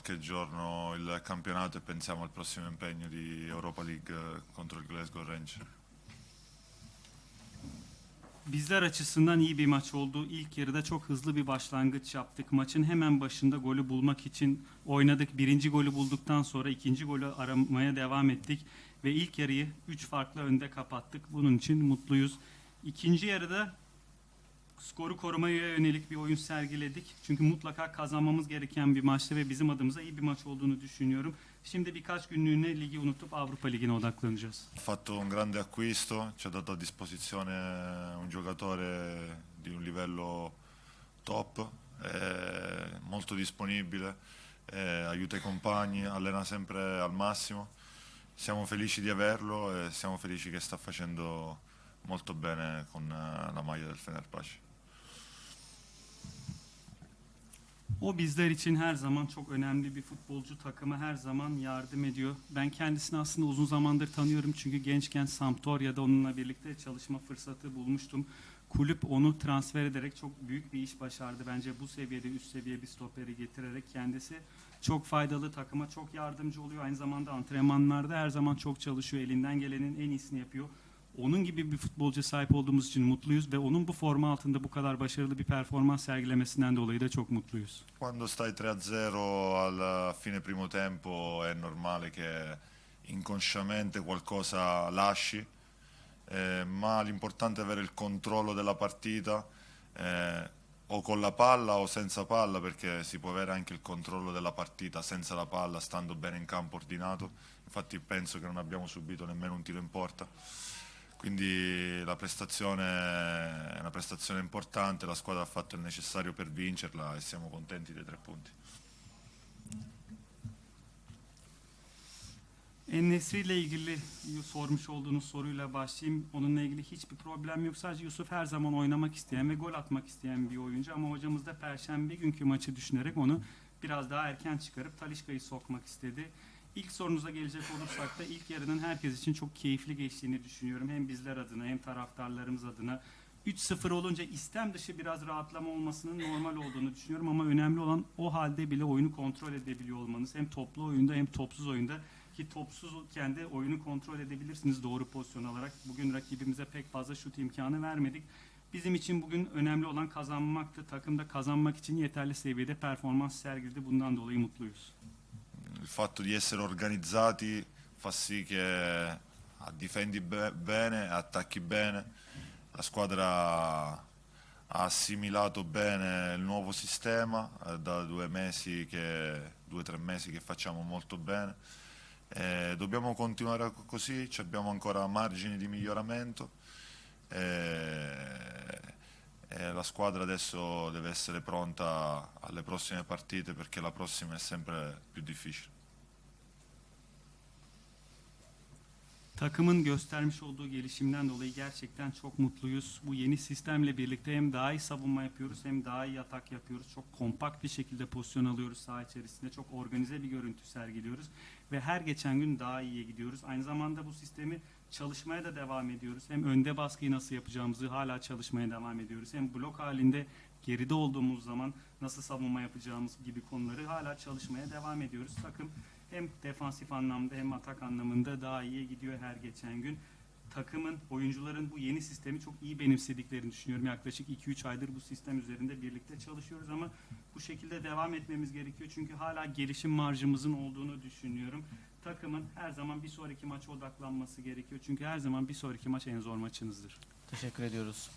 qualche giorno il campionato e pensiamo al prossimo impegno di Europa League eh, contro il Glasgow Rangers. Bizler açısından iyi bir maç oldu. İlk yarıda çok hızlı bir başlangıç yaptık. Maçın hemen başında golü bulmak için oynadık. Birinci golü bulduktan sonra ikinci golü aramaya devam ettik. Ve ilk yarıyı 3 farklı önde kapattık. Bunun için mutluyuz. İkinci yarıda skoru korumaya yönelik bir oyun sergiledik. Çünkü mutlaka kazanmamız gereken bir maçtı ve bizim adımıza iyi bir maç olduğunu düşünüyorum. Şimdi birkaç günlüğüne ligi unutup Avrupa Ligi'ne odaklanacağız. Fatto un grande acquisto, ci ha dato a disposizione un giocatore di un livello top, molto disponibile, aiuta i compagni, allena sempre al massimo. Siamo felici di averlo e siamo felici che sta facendo molto bene con eh, la maglia del Fenerbahce. O bizler için her zaman çok önemli bir futbolcu takımı her zaman yardım ediyor. Ben kendisini aslında uzun zamandır tanıyorum çünkü gençken Sampdoria'da onunla birlikte çalışma fırsatı bulmuştum. Kulüp onu transfer ederek çok büyük bir iş başardı. Bence bu seviyede üst seviye bir stoperi getirerek kendisi çok faydalı takıma çok yardımcı oluyor. Aynı zamanda antrenmanlarda her zaman çok çalışıyor. Elinden gelenin en iyisini yapıyor. Onun gibi bir futbolcuya sahip olduğumuz için mutluyuz ve onun bu forma altında bu kadar başarılı bir performans sergilemesinden dolayı da çok mutluyuz. Quando stai 3-0 al fine primo tempo è normale che inconsciamente qualcosa lasci, eh, ma l'importante è avere il controllo della partita eh, o con la palla o senza palla perché si può avere anche il controllo della partita senza la palla stando bene in campo ordinato. Infatti penso che non abbiamo subito nemmeno un tiro in porta. Quindi la prestazione è una prestazione importante, la squadra ha fatto il necessario per vincerla e siamo contenti dei tre punti. Enesri ile ilgili sormuş olduğunuz soruyla başlayayım. Onunla ilgili hiçbir problem yok. Sadece Yusuf her zaman oynamak isteyen ve gol atmak isteyen bir oyuncu. Ama hocamız da Perşembe günkü maçı düşünerek onu biraz daha erken çıkarıp Talişka'yı sokmak istedi. İlk sorunuza gelecek olursak da ilk yarının herkes için çok keyifli geçtiğini düşünüyorum. Hem bizler adına hem taraftarlarımız adına. 3-0 olunca istem dışı biraz rahatlama olmasının normal olduğunu düşünüyorum ama önemli olan o halde bile oyunu kontrol edebiliyor olmanız. Hem toplu oyunda hem topsuz oyunda ki topsuzken de oyunu kontrol edebilirsiniz doğru pozisyon alarak. Bugün rakibimize pek fazla şut imkanı vermedik. Bizim için bugün önemli olan kazanmaktı. Takımda kazanmak için yeterli seviyede performans sergiledi. Bundan dolayı mutluyuz. Il fatto di essere organizzati fa sì che ah, difendi be- bene, attacchi bene, la squadra ha assimilato bene il nuovo sistema eh, da due mesi che, due o tre mesi che facciamo molto bene. Eh, dobbiamo continuare co- così, abbiamo ancora margini di miglioramento e, e la squadra adesso deve essere pronta alle prossime partite perché la prossima è sempre più difficile. Takımın göstermiş olduğu gelişimden dolayı gerçekten çok mutluyuz. Bu yeni sistemle birlikte hem daha iyi savunma yapıyoruz hem daha iyi atak yapıyoruz. Çok kompakt bir şekilde pozisyon alıyoruz saha içerisinde. Çok organize bir görüntü sergiliyoruz. Ve her geçen gün daha iyiye gidiyoruz. Aynı zamanda bu sistemi çalışmaya da devam ediyoruz. Hem önde baskıyı nasıl yapacağımızı hala çalışmaya devam ediyoruz. Hem blok halinde geride olduğumuz zaman nasıl savunma yapacağımız gibi konuları hala çalışmaya devam ediyoruz. Takım hem defansif anlamda hem atak anlamında daha iyiye gidiyor her geçen gün. Takımın, oyuncuların bu yeni sistemi çok iyi benimsediklerini düşünüyorum. Yaklaşık 2-3 aydır bu sistem üzerinde birlikte çalışıyoruz ama bu şekilde devam etmemiz gerekiyor. Çünkü hala gelişim marjımızın olduğunu düşünüyorum. Takımın her zaman bir sonraki maça odaklanması gerekiyor. Çünkü her zaman bir sonraki maç en zor maçınızdır. Teşekkür ediyoruz.